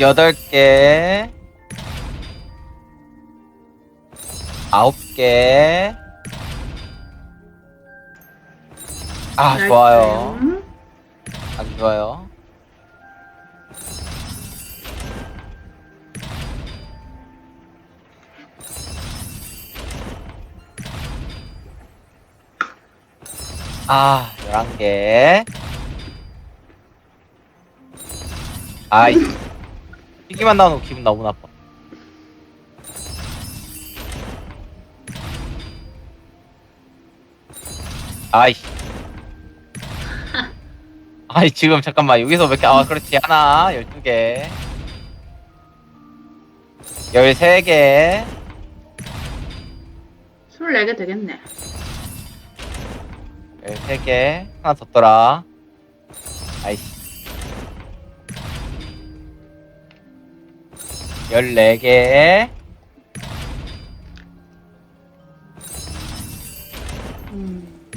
여덟 개 아홉 개 아, 좋아요. 아주 좋아요. 아, 11개. 아이. 피기만 나오는 거 기분 너무 나빠. 아이. 아이, 지금 잠깐만. 여기서 몇 개, 아, 그렇지. 하나, 12개. 13개. 24개 되겠네. 13개. 하나 더 떠라. 아이씨. 14개. 음.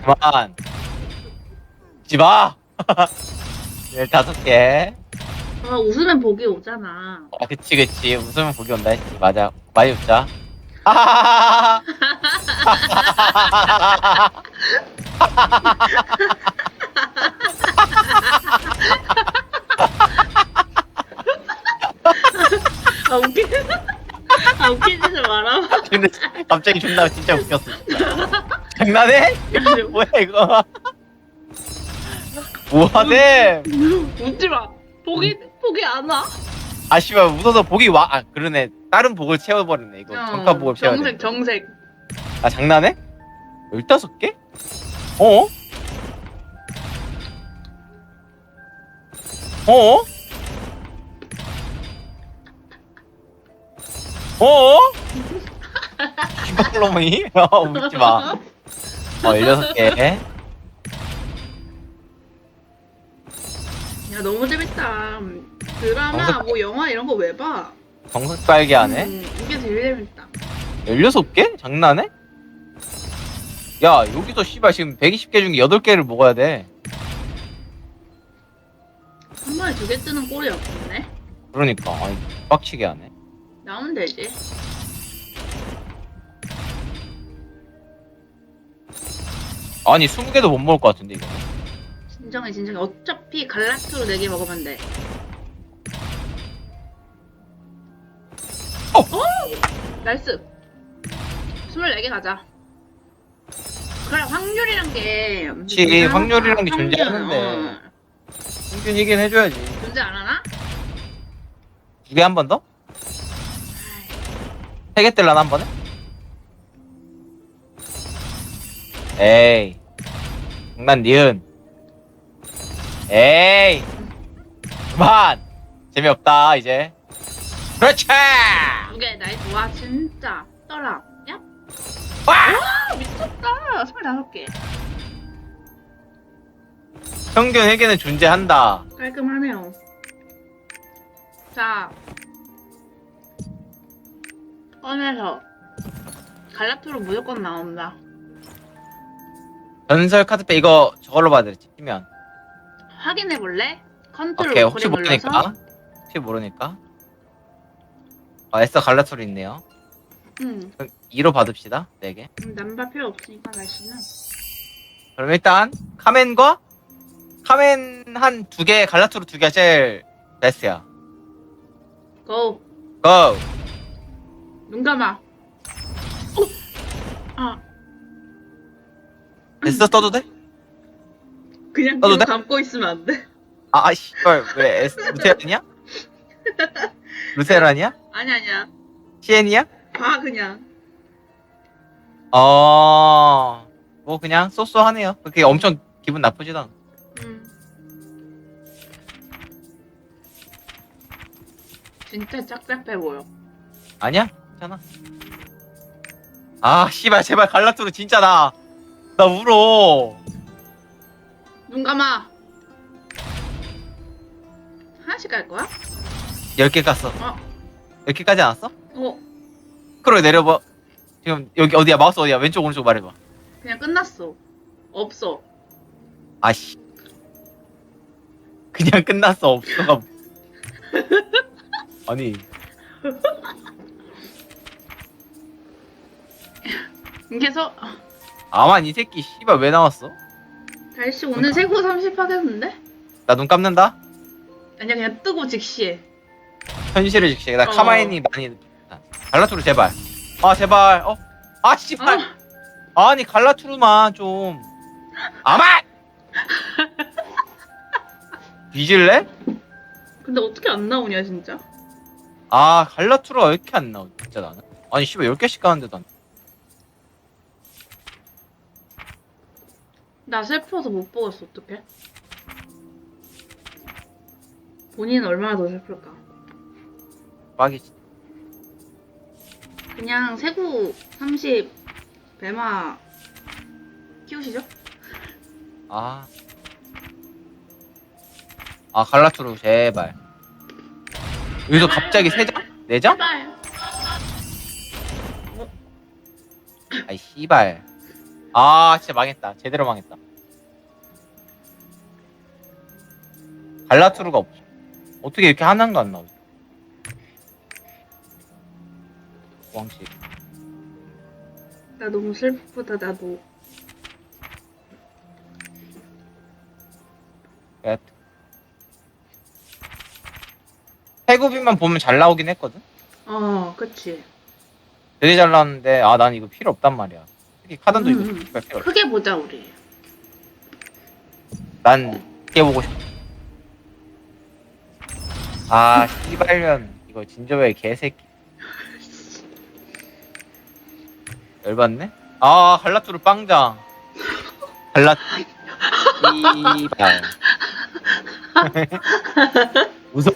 그만. 지마 15개. 아, 웃으면 복이 오잖아. 아, 그치, 그치. 웃으면 복이 온다 했지. 맞아. 많이 웃자. 아하하하하. 아, 웃기 아, 웃기지 마라. 근데 갑자기 존나 진짜 웃겼어. 진짜. 장난해? 뭐야, 이거. 뭐하네? 웃지 마. 복이, 복이 안 와. 아, 씨발, 웃어서 복이 와. 아, 그러네. 다른 복을 채워버리네. 이거 어, 정가 복을 채워야 정색, 돼. 정색. 아, 장난해? 15개? 어? 어? 어? 기발로이? 어, 웃지 마. 어, 16개. 야, 너무 재밌다. 드라마, 뭐 영화 이런 거 왜 봐? 정석 빨개 하네. 음, 이게 제일 재밌다. 16개? 장난해? 야, 여기서 씨발 지금 120개 중에 8개를 먹어야 돼. 한 번에 두개 뜨는 꼴이 없네. 그러니까, 아니, 빡치게 하네. 나오면 되지. 아니, 20개도 못 먹을 것 같은데, 이거. 진정해, 진정해. 어차피 갈라스로 4개 먹으면 돼. 어! 나이스. 24개 가자. 그래, 확률이란 게. 그치, 확률이란 게 존재하는데. 어. 평균이긴 해줘야지. 존재 안 하나? 두개한번 더? 세개 뜰라나 한 번에? 에이. 장난 니은. 에이. 그만. 재미없다, 이제. 그렇지! 두개 나이스. 와, 진짜. 떠라. 야, 와! 미쳤다. 25개. 평균 회계는 존재한다. 깔끔하네요. 자. 꺼내서. 갈라토로 무조건 나온다. 전설 카드페 이거 저걸로 받으랬지, 치면. 확인해 볼래? 컨트롤 오케이, 혹시 우클릭 눌러서 모르니까. 혹시 모르니까. 아, 에서 갈라토리 있네요. 응. 그럼 2로 받읍시다, 4개. 음, 남바 필요 없으니까 날씨는 그럼 일단 카멘과 카멘 한 두 개, 갈라토르 두 개가 제일 베스트야. 고! 고! 눈 감아. 어! 아, 베스트 써도 돼? 그냥 나도 눈 돼? 감고 있으면 안 돼? 아, 씨발, 왜, 에스, 루테란이야? 루테란이야? 아니 아니야. 시엔이야? 봐 그냥. 어, 뭐 그냥 쏘쏘하네요. 그게 엄청 기분 나쁘지도 않아. 진짜 짝짝해 보여. 아니야? 괜찮아. 아, 씨발, 제발 갈라토르 진짜 나, 나 울어. 눈 감아. 하나씩 갈 거야? 10개 깠어. 어. 10개까지 안 왔어? 어, 크로 내려봐. 지금 여기 어디야? 마우스 어디야? 왼쪽 오른쪽 말해봐. 그냥 끝났어. 없어. 아씨. 그냥 끝났어 없어가 아니 그래서 아만 이 새끼 씨발 왜 나왔어? 달씨 오늘 세고 30 하겠는데? 나 눈 감는다? 아니야 그냥 뜨고 직시해. 현실을 직시해 나 어. 카마인이 많이 갈라투르 제발 아 제발 어 아 씨발 아, 아니 갈라투르만 좀 아만 뒤질래? 근데 어떻게 안 나오냐 진짜? 아 갈라투르가 왜 이렇게 안 나오지 진짜 나는 아니 씨발 10개씩 가는데도 안 나 슬퍼서 못 먹었어 어떡해? 본인은 얼마나 더 슬플까? 빡이지 그냥 세구 30 배마 키우시죠? 아. 아, 갈라투르, 제발. 여기서 갑자기 세 장? 네 장? 제발. 아이, 씨발. 아, 진짜 망했다. 제대로 망했다. 갈라투르가 없어. 어떻게 이렇게 하나가 안 나오지? 왕씨. 나 너무 슬프다 나도. 태구비만 보면 잘 나오긴 했거든? 어, 그치. 되게 잘 나왔는데, 아, 난 이거 필요 없단 말이야. 특히 카던도 음, 이거 음. 필요 없어. 크게 보자 우리. 난 깨보고 싶어. 아, 씨발년. 이거 진저웨이 개새끼. 열받네? 아, 갈라투르 빵장. 갈라, 씨발. 웃어?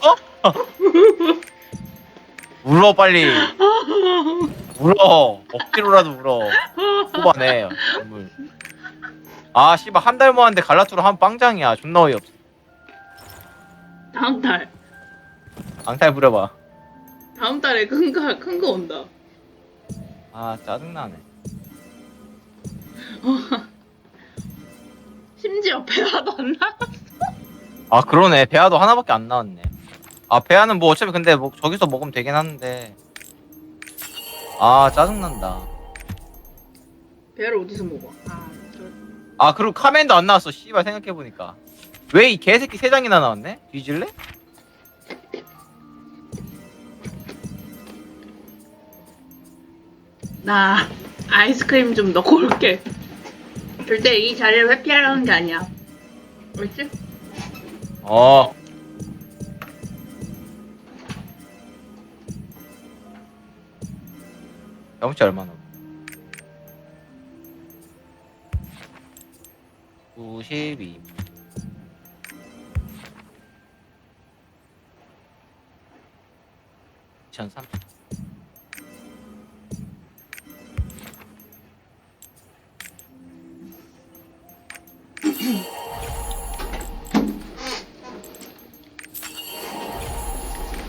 울어, 빨리. 울어. 억지로라도 울어. 뽑아내. 눈물. 아, 씨발, 한 달 모았는데 갈라투르 한 빵장이야. 존나 어이없어. 다음 달. 앙탈 부려봐. 다음 달에 큰거 큰 거 온다. 아, 짜증나네. 심지어 배화도 안 나. 아, 그러네. 배아도 하나밖에 안 나왔네. 아, 배아는 뭐 어차피 근데 뭐 저기서 먹으면 되긴 하는데. 아, 짜증난다. 배를 어디서 먹어? 아, 저 아, 그리고 카멘도 안 나왔어. 씨발, 생각해보니까. 왜 이 개새끼 세 장이나 나왔네? 뒤질래? 나 아이스크림 좀 넣고 올게. 절대 이 자리를 회피하려는 게 아니야. 알지? 어. 경치 얼마나? 92. 천삼.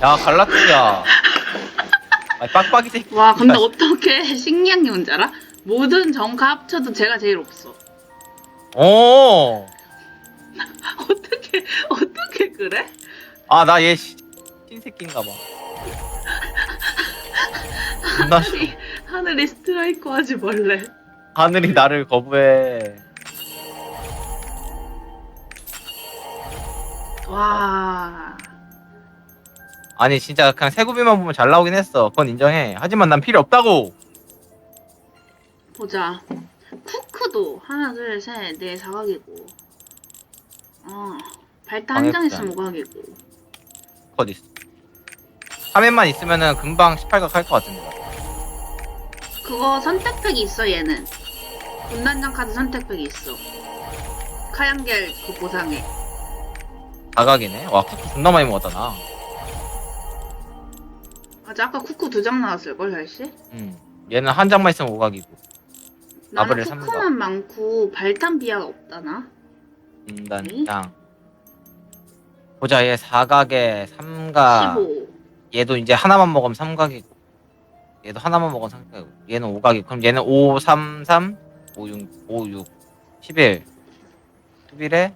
야 갈라트야. 아 빡빡이 새끼. 와, 근데 어떻게 신기한 게 뭔지 알아? 모든 정가 합쳐도 제가 제일 없어. 어. 어떻게 어떻게 그래? 아 나 얘 신새끼인가 봐. 존나 싫어. 하늘이 하늘이 스트라이크 하지 말래. 하늘이 나를 거부해. 와. 아니 진짜 그냥 세구비만 보면 잘 나오긴 했어. 그건 인정해. 하지만 난 필요 없다고. 보자. 쿠크도 하나, 둘, 셋, 넷, 사각이고. 어. 발타 한 장 있으면 오각이고. 어디 있어? 화면만 있으면은 금방 18각 할 것 같은데. 그거 선택팩이 있어 얘는. 분단장 카드 선택팩이 있어. 카양겔 그 보상에. 다각이네. 와 쿠키 존나 많이 먹었다 나. 맞아 아까 쿠쿠 두 장 나왔을걸 달씨? 음. 얘는 한 장만 있으면 오각이고. 나는 삼각. 쿠쿠만 많고 발탄 비아가 없다나? 음, 난 장. 보자 얘 4각에 3각. 15. 얘도 이제 하나만 먹으면 3각이고. 얘도 하나만 먹으면 3각이고. 얘는 5각이고. 그럼 얘는 5, 3, 3, 5, 6, 5, 6, 11. 11에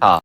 4.